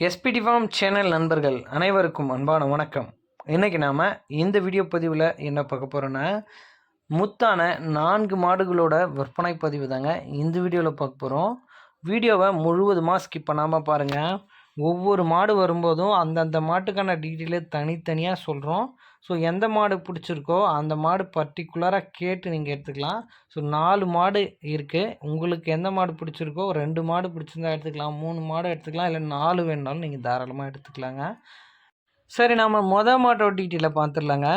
SPD form channel நண்பர்கள் அனைவருக்கும் அன்பான வணக்கம். இன்றைக்கி நாம் இந்த வீடியோ பதிவில் என்ன பார்க்க போகிறோன்னா முத்தான நான்கு மாடுகளோட விற்பனை பதிவு தாங்க இந்த வீடியோவில் பார்க்க போகிறோம் வீடியோவை முழுவதுமாக ஸ்கிப் பண்ணாமல் பாருங்கள் ஒவ்வொரு மாடு வரும்போதும் அந்தந்த மாட்டுக்கான டீட்டெயிலே தனித்தனியாக சொல்கிறோம் ஸோ எந்த மாடு பிடிச்சிருக்கோ அந்த மாடு பர்டிகுலராக கேட்டு நீங்கள் எடுத்துக்கலாம். ஸோ நாலு மாடு இருக்குது உங்களுக்கு எந்த மாடு பிடிச்சிருக்கோ ரெண்டு மாடு பிடிச்சிருந்தா எடுத்துக்கலாம். மூணு மாடு எடுத்துக்கலாம். இல்லை நாலு வேணுனாலும் நீங்கள் தாராளமாக எடுத்துக்கலாங்க. சரி நம்ம மொதல் மாட்டோட டீட்டெயிலை பார்த்துடலாங்க.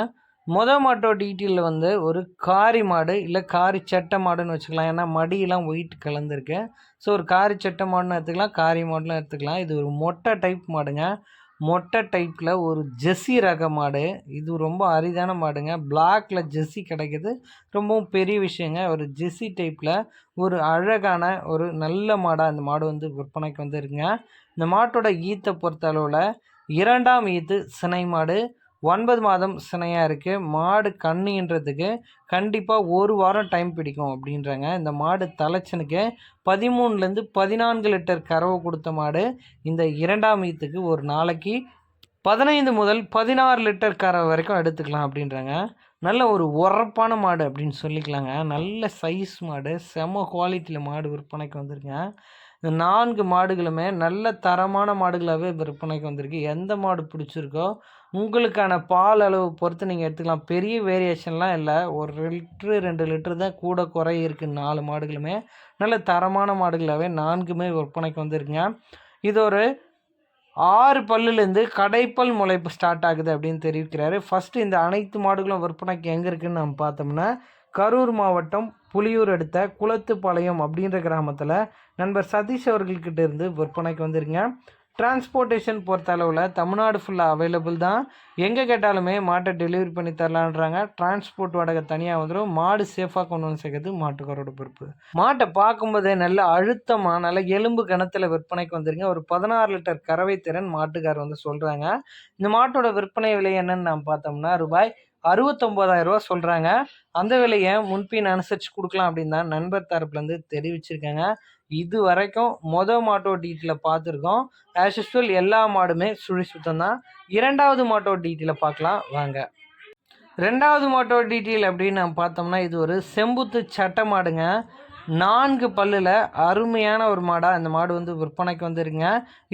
மொதல் மாட்டோ டீட்டெயிலில் வந்து ஒரு காரி மாடு இல்லை காரி சட்டை மாடுன்னு வச்சுக்கலாம். ஏன்னா மடியெல்லாம் ஒயிட் கலந்துருக்கு. ஸோ ஒரு காரி சட்டை மாடுன்னு எடுத்துக்கலாம் காரி மாடுலாம் எடுத்துக்கலாம். இது ஒரு மொட்டை டைப் மாடுங்க. மொட்டை டைப்பில் ஒரு ஜெஸ்ஸி ரக மாடு. இது ரொம்ப அரிதான மாடுங்க. பிளாக்ல ஜெஸ்ஸி கிடைக்கிது. ரொம்பவும் பெரிய விஷயங்க. ஒரு ஜெஸ்ஸி டைப்பில் ஒரு அழகான ஒரு நல்ல மாடாக அந்த மாடு வந்து விற்பனைக்கு வந்துருக்குங்க. இந்த மாட்டோட ஈத்தை பொறுத்த அளவில் இரண்டாம் ஈத்து சினை மாடு. ஒன்பது மாதம் சினையாக இருக்குது மாடு கண்ணுன்றதுக்கு கண்டிப்பாக ஒரு வாரம் டைம் பிடிக்கும் அப்படின்றாங்க. இந்த மாடு தலைச்சனுக்கு பதிமூணுலேருந்து பதினான்கு லிட்டர் கறவை கொடுத்த மாடு இந்த இரண்டாம் ஈத்துக்கு ஒரு நாளைக்கு பதினைந்து முதல் பதினாறு லிட்டர் கறவை வரைக்கும் எடுத்துக்கலாம் அப்படின்றாங்க. நல்ல ஒரு உரப்பான மாடு அப்படின்னு சொல்லிக்கலாங்க. நல்ல சைஸ் மாடு. செம குவாலிட்டியில் மாடு விற்பனைக்கு வந்திருக்கேன் இந்த நான்கு மாடுகளுமே நல்ல தரமான மாடுகளாகவே விற்பனைக்கு வந்திருக்கு. எந்த மாடு பிடிச்சிருக்கோ உங்களுக்கான பால் அளவு பொறுத்து நீங்கள் எடுத்துக்கலாம். பெரிய வேரியேஷன்லாம் இல்லை. ஒரு லிட்ரு ரெண்டு லிட்ரு தான் கூட குறை இருக்குது நாலு மாடுகளுமே. நல்ல தரமான மாடுகளாகவே நான்குமே விற்பனைக்கு வந்திருக்குங்க. இது ஒரு ஆறு பல்லுலேருந்து கடைப்பல் முளைப்பு ஸ்டார்ட் ஆகுது அப்படின்னு தெரிவிக்கிறாரு. ஃபஸ்ட்டு இந்த அனைத்து மாடுகளும் விற்பனைக்கு எங்கே இருக்குதுன்னு நம்ம பார்த்தோம்னா கரூர் மாவட்டம் புலியூர் அடுத்த குளத்துப்பாளையம் அப்படின்ற கிராமத்தில் நண்பர் சதீஷ் அவர்கள்கிட்ட இருந்து விற்பனைக்கு வந்துருங்க டிரான்ஸ்போர்ட்டேஷன் பொறுத்த அளவில் தமிழ்நாடு ஃபுல்லாக அவைலபிள் தான். எங்கே கேட்டாலுமே மாட்டை டெலிவரி பண்ணி தரலான்றாங்க. டிரான்ஸ்போர்ட் வாடகை தனியாக வந்துடும் மாடு சேஃபாக கொண்டு வந்து சேர்க்கறது மாட்டுக்காரோட பொறுப்பு. மாட்டை பார்க்கும்போதே நல்ல அழுத்தமாக நல்ல எலும்பு கணத்தில் விற்பனைக்கு வந்துருங்க. ஒரு பதினாறு லிட்டர் கறவை திறன் மாட்டுக்கார் வந்து சொல்கிறாங்க இந்த மாட்டோட விற்பனை விலை என்னன்னு நாம் பார்த்தோம்னா ரூபாய் அறுபத்தொம்போதாயிரம் ரூபா சொல்கிறாங்க அந்த விலையை முன்பின் அனுசரித்து கொடுக்கலாம் அப்படின்னு தான் நண்பர் தரப்புலேருந்து தெரிவிச்சிருக்காங்க. இது வரைக்கும் மொதல் மாட்டோ டீட்டெயிலை பார்த்துருக்கோம். ஆஸ் யூஸ்வல் எல்லா மாடுமே சுழி சுத்தம் தான். இரண்டாவது மாட்டோ டீட்டெயிலை பார்க்கலாம். வாங்க. ரெண்டாவது மாட்டோ டீட்டெயில் அப்படின்னு நம்ம பார்த்தோம்னா இது ஒரு செம்புத்து சட்டை மாடுங்க. நான்கு பல்லில் அருமையான ஒரு மாடாக இந்த மாடு வந்து விற்பனைக்கு வந்துருங்க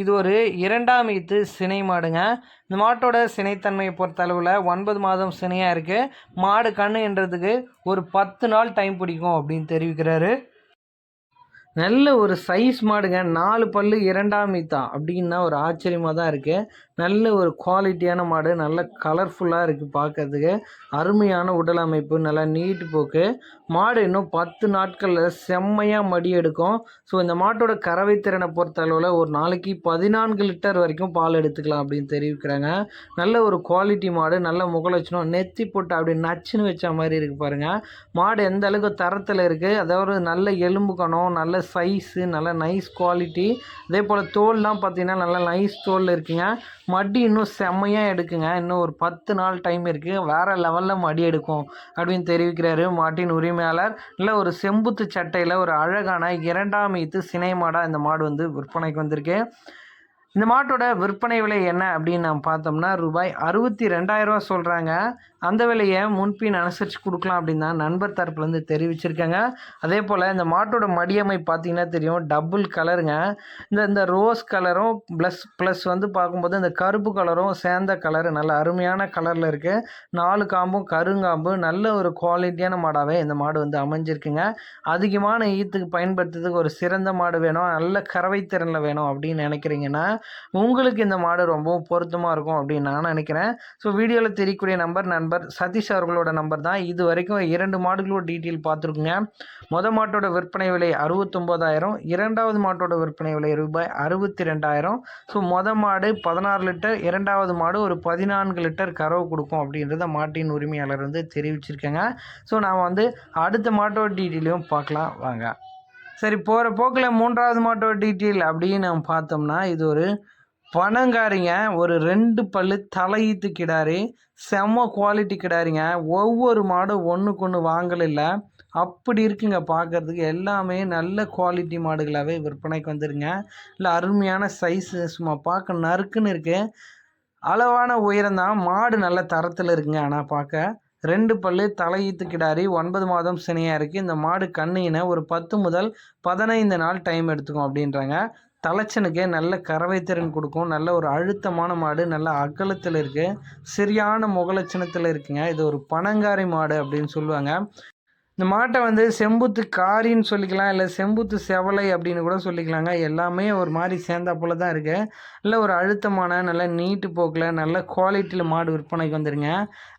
இது ஒரு இரண்டாம் ஈத்து சினை மாடுங்க. இந்த மாட்டோட சினைத்தன்மையை பொறுத்த அளவில் ஒன்பது மாதம் சினையாக இருக்குது மாடு கண்ணுன்றதுக்கு ஒரு பத்து நாள் டைம் பிடிக்கும் அப்படின்னு தெரிவிக்கிறாரு. நல்ல ஒரு சைஸ் மாடுங்க. நாலு பல்லு இரண்டாம் ஈத்தா அப்படின்னா ஒரு ஆச்சரியமாக தான் இருக்குது நல்ல ஒரு குவாலிட்டியான மாடு நல்ல கலர்ஃபுல்லாக இருக்குது பார்க்கறதுக்கு அருமையான உடல் அமைப்பு நல்லா நீட்டு போக்கு. மாடு இன்னும் பத்து நாட்களில் செம்மையாக மடி எடுக்கும். ஸோ இந்த மாட்டோட கறவை திறனை பொறுத்த அளவில் ஒரு நாளைக்கு பதினான்கு லிட்டர் வரைக்கும் பால் எடுத்துக்கலாம் அப்படின்னு தெரிவிக்கிறாங்க. நல்ல ஒரு குவாலிட்டி மாடு நல்ல முகலட்சணம் நெத்தி போட்டு அப்படி நச்சுன்னு வச்ச மாதிரி இருக்குது பாருங்கள் மாடு எந்த அளவுக்கு தரத்தில் இருக்குது அதாவது நல்ல எலும்பு கணம் நல்ல சைஸு நல்ல நைஸ் குவாலிட்டி அதே போல் தோல்லாம் பார்த்தீங்கன்னா நல்லா நைஸ் தோல் இருக்குங்க. மடி இன்னும் செம்மையாக எடுக்குங்க. இன்னும் ஒரு பத்து நாள் டைம் இருக்குது வேறு லெவலில் மடி எடுக்கும் அப்படின்னு தெரிவிக்கிறாரு மாட்டின் உரிமையாளர். இல்லை ஒரு செம்புத்து சட்டையில் ஒரு அழகான இரண்டாம் ஈத்து சினை மாடாக இந்த மாடு வந்து விற்பனைக்கு வந்திருக்கு. இந்த மாட்டோட விற்பனை விலை என்ன அப்படின்னு நம்ம பார்த்தோம்னா ரூபாய் அறுபத்தி ரெண்டாயிரரூவா சொல்கிறாங்க அந்த விலையை முன்பின் அனுசரித்து கொடுக்கலாம் அப்படின்னு தான் நண்பர் தரப்புலேருந்து தெரிவிச்சிருக்காங்க. அதே போல் இந்த மாட்டோட மடியமை பார்த்திங்கன்னா தெரியும். டபுள் கலருங்க. இந்த இந்த ரோஸ் கலரும் ப்ளஸ் ப்ளஸ் வந்து பார்க்கும்போது இந்த கருப்பு கலரும் சேர்ந்த கலரு. நல்ல அருமையான கலரில் இருக்குது நாலு காம்பும் கருங்காம்பு. நல்ல ஒரு குவாலிட்டியான மாடாகவே இந்த மாடு வந்து அமைஞ்சிருக்குங்க. அதிகமான ஈத்துக்கு பயன்படுத்துறதுக்கு ஒரு சிறந்த மாடு வேணும். நல்ல கறவை திறனில் வேணும் அப்படின்னு நினைக்கிறீங்கன்னா உங்களுக்கு இந்த மாடு ரொம்பவும் பொருத்தமாக இருக்கும் அப்படின்னு நான் நினைக்கிறேன். ஸோ வீடியோவில் தெரியக்கூடிய நம்பர் நண்பர் சதீஷ் அவர்களோட நம்பர் தான். இது வரைக்கும் இரண்டு மாடுகளோட டீட்டெயில் பார்த்துருக்குங்க. மொதல் மாட்டோட விற்பனை விலை அறுபத்தொம்போதாயிரம் இரண்டாவது மாட்டோட விற்பனை விலை ரூபாய் அறுபத்தி ரெண்டாயிரம் ஸோ மொதல் மாடு பதினாறு லிட்டர் இரண்டாவது மாடு ஒரு பதினான்கு லிட்டர் கறவு கொடுக்கும் அப்படின்றத மாட்டின் உரிமையாளர் வந்து தெரிவிச்சிருக்கேங்க. ஸோ நாம் வந்து அடுத்த மாட்டோட டீட்டெயிலையும் பார்க்கலாம். வாங்க. சரி போகிற போக்கில் மூன்றாவது மாட்டோட டீட்டெயில் அப்படின்னு நம்ம பார்த்தோம்னா இது ஒரு பணங்காரிங்க. ஒரு ரெண்டு பல்லு தலையீத்து கிடாரி. செம்ம குவாலிட்டி கிடாரிங்க. ஒவ்வொரு மாடும் ஒன்றுக்கு ஒன்று வாங்கல அப்படி இருக்குங்க பார்க்குறதுக்கு எல்லாமே நல்ல குவாலிட்டி மாடுகளாகவே விற்பனைக்கு வந்துருங்க. இல்லை அருமையான சைஸு சும்மா பார்க்க நறுக்குன்னு இருக்குது அளவான உயரம் தான். மாடு நல்ல தரத்தில் இருக்குங்க ஆனால் பார்க்க. ரெண்டு பல்லு தலையீத்து கிடாரி ஒன்பது மாதம் சினையாக இருக்குது இந்த மாடு கண்ணினை ஒரு பத்து முதல் பதினைந்து நாள் டைம் எடுத்துக்கும் அப்படின்றாங்க. தலைச்சனுக்கே நல்ல கறவை திறன் கொடுக்கும். நல்ல ஒரு அழுத்தமான மாடு நல்ல அகலத்தில் இருக்குது சரியான முகலட்சணத்தில் இருக்குங்க. இது ஒரு பனங்காரி மாடு அப்படின்னு சொல்லுவாங்க. இந்த மாட்டை வந்து செம்புத்து காரின்னு சொல்லிக்கலாம் இல்லை செம்புத்து செவலை அப்படின்னு கூட சொல்லிக்கலாங்க. எல்லாமே ஒரு மாதிரி சேர்ந்தா போல தான் இருக்குது இல்லை ஒரு அழுத்தமான நல்ல நீட்டு போக்கில் நல்ல குவாலிட்டியில் மாடு விற்பனைக்கு வந்துருங்க.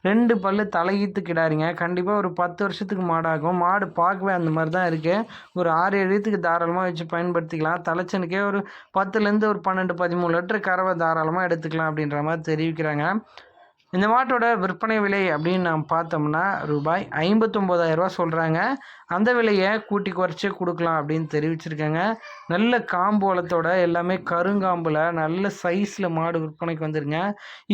ரெண்டு பல்லு தலையீத்து கிடாருங்க. கண்டிப்பாக ஒரு பத்து வருஷத்துக்கு மாடாகும். மாடு பார்க்கவே அந்த மாதிரி தான் இருக்குது ஒரு ஆறு எழுத்துக்கு தாராளமாக வச்சு பயன்படுத்திக்கலாம். தலைச்சனுக்கே ஒரு பத்துலேருந்து ஒரு பன்னெண்டு பதிமூணு லிட்டர் கறவை தாராளமாக எடுத்துக்கலாம் அப்படின்ற மாதிரி தெரிவிக்கிறாங்க. இந்த மாட்டோட விற்பனை விலை அப்படின்னு நாம் பார்த்தோம்னா ரூபாய் ஐம்பத்தொம்போதாயிரரூவா சொல்கிறாங்க அந்த விலையை கூட்டி குறைச்சி கொடுக்கலாம் அப்படின்னு தெரிவிச்சிருக்காங்க. நல்ல காம்போலத்தோட எல்லாமே கருங்காம்பில் நல்ல சைஸில் மாடு விற்பனைக்கு வந்துருங்க.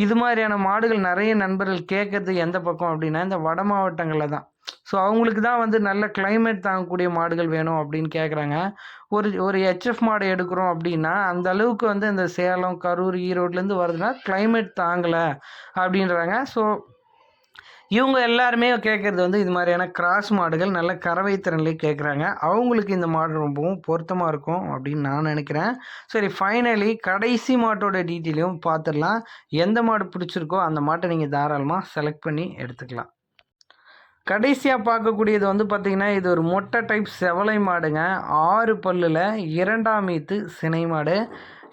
இது மாதிரியான மாடுகள் நிறைய நண்பர்கள் கேட்கறது எந்த பக்கம் அப்படின்னா இந்த வட மாவட்டங்களில் தான். ஸோ அவங்களுக்கு தான் வந்து நல்ல கிளைமேட் தாங்கக்கூடிய மாடுகள் வேணும் அப்படின்னு கேட்குறாங்க ஒரு ஒரு ஹெச்எஃப் மாடு எடுக்கிறோம் அப்படின்னா அந்த அளவுக்கு வந்து இந்த சேலம் கரூர் ஈரோட்லேருந்து வருதுன்னா கிளைமேட் தாங்கலை அப்படின்றாங்க. ஸோ இவங்க எல்லாருமே கேட்குறது வந்து இது மாதிரியான கிராஸ் மாடுகள் நல்ல கறவை திறன்லேயே கேட்குறாங்க அவங்களுக்கு இந்த மாடு ரொம்பவும் பொருத்தமாக இருக்கும் அப்படின்னு நான் நினைக்கிறேன். சரி ஃபைனலி கடைசி மாட்டோட டீட்டெயிலையும் பார்த்துடலாம் எந்த மாடு பிடிச்சிருக்கோ அந்த மாட்டை நீங்கள் தாராளமாக செலக்ட் பண்ணி எடுத்துக்கலாம். கடைசியாக பார்க்கக்கூடியது வந்து பார்த்திங்கன்னா இது ஒரு மொட்டை டைப் செவலை மாடுங்க. ஆறு பல்லில் இரண்டாம் ஈத்து சினை மாடு.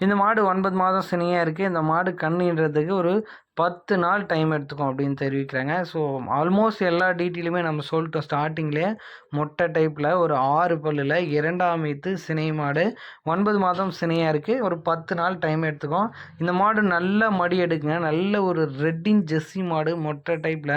இந்த மாடு ஒன்பது மாதம் சினையாக இருக்குது இந்த மாடு கண்ணுன்றதுக்கு ஒரு பத்து நாள் டைம் எடுத்துக்கும் அப்படின்னு தெரிவிக்கிறாங்க. ஸோ ஆல்மோஸ்ட் எல்லா டீட்டெயிலுமே நம்ம சொல்லிட்டோம் ஸ்டார்டிங்லேயே மொட்டை டைப்பில் ஒரு ஆறு பல்லில் இரண்டாம் ஈத்து சினை மாடு. ஒன்பது மாதம் சினையாக இருக்குது ஒரு பத்து நாள் டைம் எடுத்துக்கும். இந்த மாடு நல்ல மடி எடுக்குங்க. நல்ல ஒரு ரெட்டின் ஜெஸ்ஸி மாடு மொட்டை டைப்பில்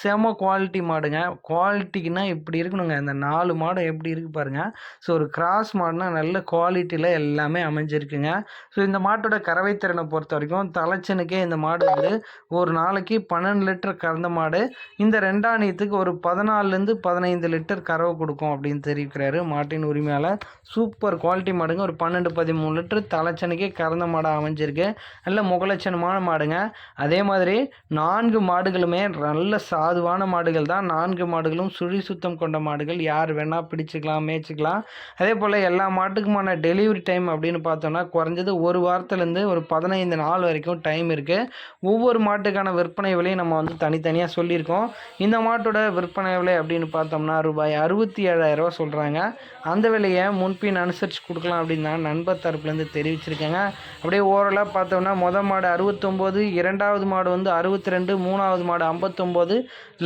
செம குவாலிட்டி மாடுங்க. குவாலிட்டிக்குன்னா இப்படி இருக்கணுங்க. இந்த நாலு மாடு எப்படி இருக்குது பாருங்கள் ஸோ ஒரு கிராஸ் மாடுனா நல்ல குவாலிட்டியில் எல்லாமே அமைஞ்சிருக்குங்க. ஸோ இந்த மாட்டோட கறவை திறனை பொறுத்த வரைக்கும் தலைச்சனுக்கே இந்த மாடு வந்து ஒரு நாளைக்கு பன்னெண்டு லிட்டர் கறந்த மாடு இந்த ரெண்டாணியத்துக்கு ஒரு பதினாலுலேருந்து பதினைந்து லிட்டர் கறவை கொடுக்கும் அப்படின்னு தெரிவிக்கிறாரு. மாட்டின் உரிமையாளர் சூப்பர் குவாலிட்டி மாடுங்க. ஒரு பன்னெண்டு பதிமூணு லிட்டர் தலைச்சனுக்கே கறந்த மாடாக அமைஞ்சிருக்கு. நல்ல முகலட்சணமான மாடுங்க. அதே மாதிரி நான்கு மாடுகளுமே நல்ல சாதுவான மாடுகள் தான். நான்கு மாடுகளும் சுழி சுத்தம் கொண்ட மாடுகள். யார் வேணால் பிடிச்சிக்கலாம் மேய்ச்சிக்கலாம். அதே போல் எல்லா மாட்டுக்குமான டெலிவரி டைம் அப்படின்னு பார்த்தோம்னா குறைஞ்சது ஒரு வாரத்துலேருந்து ஒரு பதினைந்து நாள் வரைக்கும் டைம் இருக்குது ஒவ்வொரு ஒவ்வொரு மாட்டுக்கான விற்பனை விலையும் நம்ம வந்து தனித்தனியாக சொல்லியிருக்கோம். இந்த மாட்டோட விற்பனை விலை அப்படின்னு பார்த்தோம்னா ரூபாய் அறுபத்தி ஏழாயிரரூவா சொல்கிறாங்க அந்த விலையை முன்பின் அனுசரித்து கொடுக்கலாம் அப்படின்னு தான் நண்பர் தரப்புலேருந்து தெரிவிச்சிருக்கேங்க. அப்படியே ஓரலாக பார்த்தோம்னா மொதல் மாடு அறுபத்தொம்போது இரண்டாவது மாடு வந்து அறுபத்தி ரெண்டு மூணாவது மாடு ஐம்பத்தொம்போது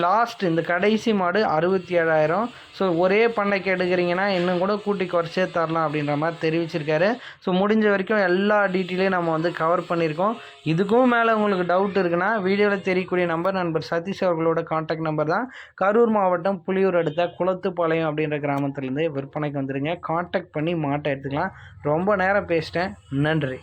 லாஸ்ட் இந்த கடைசி மாடு அறுபத்தி ஏழாயிரம் ஸோ ஒரே பண்ணைக்கு எடுக்கிறீங்கன்னா இன்னும் கூட கூட்டி குறைச்சே தரலாம் அப்படின்ற மாதிரி தெரிவிச்சிருக்காரு. ஸோ முடிஞ்ச வரைக்கும் எல்லா டீட்டெயிலையும் நம்ம வந்து கவர் பண்ணியிருக்கோம். இதுக்கும் மேலே உங்களுக்கு டவுட் டவுட் இருக்குன்னா வீடியோவில் தெரியக்கூடிய நம்பர் நண்பர் சதீஷ் அவர்களோட காண்டாக்ட் நம்பர் தான். கரூர் மாவட்டம் புளியூர் அடுத்த குளத்துப்பாளையம் அப்படின்ற கிராமத்துலேருந்து விற்பனைக்கு வந்துடுங்க காண்டாக்ட் பண்ணி மாட்டை எடுத்துக்கலாம். ரொம்ப நேரம் பேசிட்டேன். நன்றி.